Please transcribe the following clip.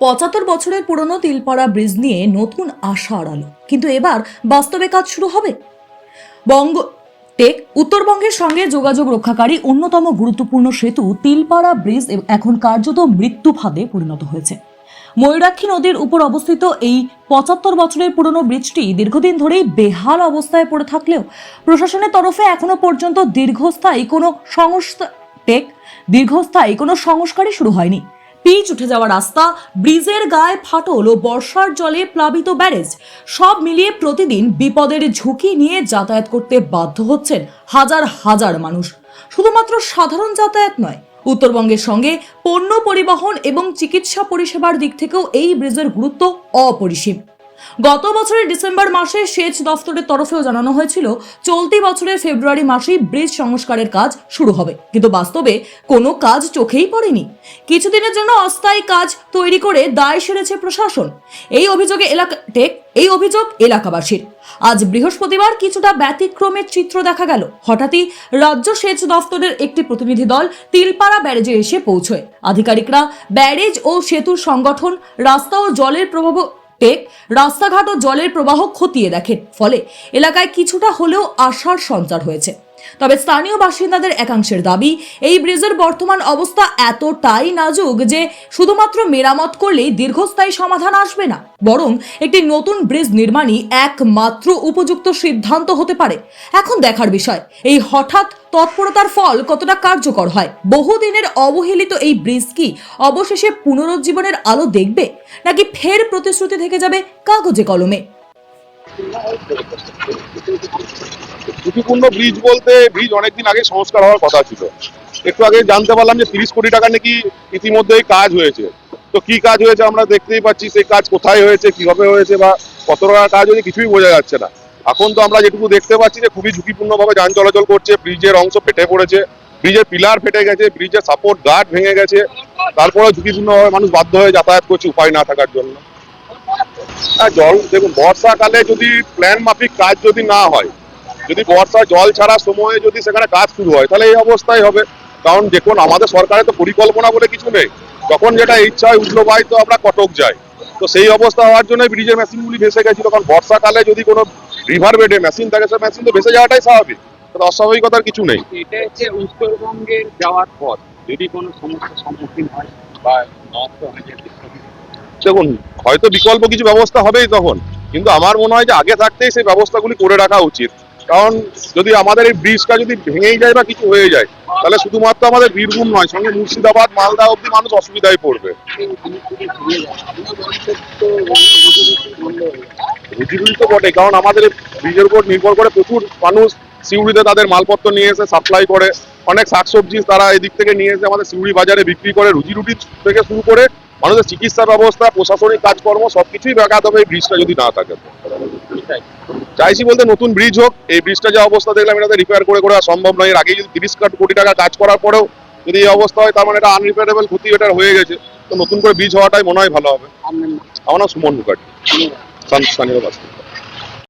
পঁচাত্তর বছরের পুরনো তিলপাড়া ব্রিজ নিয়ে নতুন আশা আড়ালো। কিন্তু এবার বাস্তবে কাজ শুরু হবে। বঙ্গ টেক উত্তরবঙ্গের সঙ্গে যোগাযোগ রক্ষাকারী অন্যতম গুরুত্বপূর্ণ সেতু তিলপাড়া ব্রিজ এখন কার্যত মৃত্যু ফাঁদে পরিণত হয়েছে। ময়ূরাক্ষী নদীর উপর অবস্থিত এই পঁচাত্তর বছরের পুরনো ব্রিজটি দীর্ঘদিন ধরেই বেহাল অবস্থায় পড়ে থাকলেও প্রশাসনের তরফে এখনও পর্যন্ত দীর্ঘস্থায়ী কোনো সংস্থা টেক দীর্ঘস্থায়ী কোনো সংস্কারই শুরু হয়নি। পিচ উঠে যাওয়া রাস্তা, ব্রিজের গায়ে ফাটল ও বর্ষার জলে প্লাবিত ব্যারেজ, সব মিলিয়ে প্রতিদিন বিপদের ঝুঁকি নিয়ে যাতায়াত করতে বাধ্য হচ্ছেন হাজার হাজার মানুষ। শুধুমাত্র সাধারণ যাতায়াত নয়, উত্তরবঙ্গের সঙ্গে পণ্য পরিবহন এবং চিকিৎসা পরিষেবার দিক থেকেও এই ব্রিজের গুরুত্ব অপরিসীম। গত বছরের ডিসেম্বর মাসে সেচ দফতরের তরফেও জানানো হয়েছিল, চলতি বছরের ফেব্রুয়ারি মাসেই ব্রিজ সংস্কারের কাজ শুরু হবে। কিন্তু বাস্তবে কোনো কাজ চোখেই পড়েনি। কিছুদিনের জন্য অস্থায়ী কাজ তৈরি করে দায় সেরেছে প্রশাসন। এই অভিযোগে এলাকা টেক, এই অভিযোগ এলাকাবাসীর। আজ বৃহস্পতিবার কিছুটা ব্যতিক্রমের চিত্র দেখা গেল। হঠাৎই রাজ্য সেচ দফতরের একটি প্রতিনিধি দল তিলপাড়া ব্যারেজে এসে পৌঁছয়। আধিকারিকরা ব্যারেজ ও সেতুর সংগঠন, রাস্তা ও জলের প্রভাব টেক রাস্তাঘাট ও জলের প্রবাহ খতিয়ে দেখেন ফলে এলাকায় কিছুটা হলেও আশার সঞ্চার হয়েছে। তবে স্থানীয় বাসিন্দাদের একাংশের দাবি, এই ব্রিজের বর্তমান অবস্থা এতটাই নাজুক যে শুধুমাত্র মেরামত করলেই দীর্ঘস্থায়ী সমাধান আসবে না। বরং একটি নতুন ব্রিজ নির্মাণই একমাত্র উপযুক্ত সিদ্ধান্ত হতে পারে। এখন দেখার বিষয়, এই হঠাৎ তৎপরতার ফল কতটা কার্যকর হয়? বহুদিনের অবহেলিত এই ব্রিজ কি অবশেষে পুনরুজ্জীবনের আলো দেখবে? নাকি ফের প্রতিশ্রুতি থেকে যাবে কাগজে কলমে? ঝুঁকিপূর্ণ ব্রিজ বলতে ব্রিজ অনেকদিন আগে সংস্কার হওয়ার কথা ছিল। একটু আগে জানতে পারলাম যে তিরিশ কোটি টাকা নাকি ইতিমধ্যেই কাজ হয়েছে। তো কি কাজ হয়েছে আমরা দেখতেই পাচ্ছি সেই কাজ কোথায় হয়েছে, কীভাবে হয়েছে বা কত টাকা কাজ হয়েছে কিছুই বোঝা যাচ্ছে না। এখন তো আমরা যেটুকু দেখতে পাচ্ছি যে খুবই ঝুঁকিপূর্ণভাবে যান চলাচল করছে, ব্রিজের অংশ ফেটে পড়েছে, ব্রিজের পিলার ফেটে গেছে, ব্রিজের সাপোর্ট গার্ড ভেঙে গেছে তারপরে ঝুঁকিপূর্ণভাবে মানুষ বাধ্য হয়ে যাতায়াত করছে উপায় না থাকার জন্য। হ্যাঁ জল, দেখুন, বর্ষাকালে যদি প্ল্যান মাফিক কাজ যদি না হয়, যদি বর্ষা জল ছাড়া সময়ে যদি সেখানে কাজ শুরু হয়, তাহলে এই অবস্থায় হবে। কারণ দেখুন, আমাদের সরকারের তো পরিকল্পনা বলে কিছু নেই। তখন যেটা ইচ্ছা হয় উঠল তো আমরা কটক যাই। তো সেই অবস্থা হওয়ার জন্য ব্রিজের মেশিনগুলি ভেসে গেছিল। কারণ বর্ষাকালে যদি কোনো রিভার বেডে মেশিন থাকে সে মেশিন তো ভেসে যাওয়াটাই স্বাভাবিক। তো অস্বাভাবিকতার কিছু নেই। এটা হচ্ছে উত্তরবঙ্গে যাওয়ার পর যদি কোনো সমস্যার সম্মুখীন হয় বা নষ্ট হয়ে যায় দেখুন হয়তো বিকল্প কিছু ব্যবস্থা হবেই তখন কিন্তু আমার মনে হয় যে আগে থাকতেই সেই ব্যবস্থাগুলি করে রাখা উচিত। কারণ যদি আমাদের এই ব্রিজটা যদি ভেঙেই যায় বা কিছু হয়ে যায় তাহলে শুধুমাত্র আমাদের বীরভূম নয় সঙ্গে মুর্শিদাবাদ মালদা অব্দি মানুষ অসুবিধায় পড়বে। তো তো বটে কারণ আমাদের ব্রিজের উপর নির্ভর করে প্রচুর মানুষ সিউড়িতে তাদের মালপত্র নিয়ে এসে সাপ্লাই করে। অনেক শাকসবজি তারা এদিক থেকে নিয়ে এসে আমাদের সিউড়ি বাজারে বিক্রি করে রুজি রুটি থেকে শুরু করে মানুষের চিকিৎসা ব্যবস্থা প্রশাসনিক কাজকর্ম সবকিছুই ব্যাঘাত হবে এই ব্রিজটা যদি না থাকে। চাইছি বলতে নতুন ব্রিজ হোক এই ব্রিজটা যে অবস্থা দেখলাম এটাতে রিপেয়ার করে করে সম্ভব নয়। এর আগে যদি তিরিশ কোটি টাকা কাজ করার পরেও যদি এই অবস্থা হয় তার মানে এটা আনরিপেয়ারেবল ক্ষতি এটার হয়ে গেছে। তো নতুন করে ব্রিজ হওয়াটাই মনে হয় ভালো হবে। আমার নাম Suman Mukherjee. Sen bir saniyede.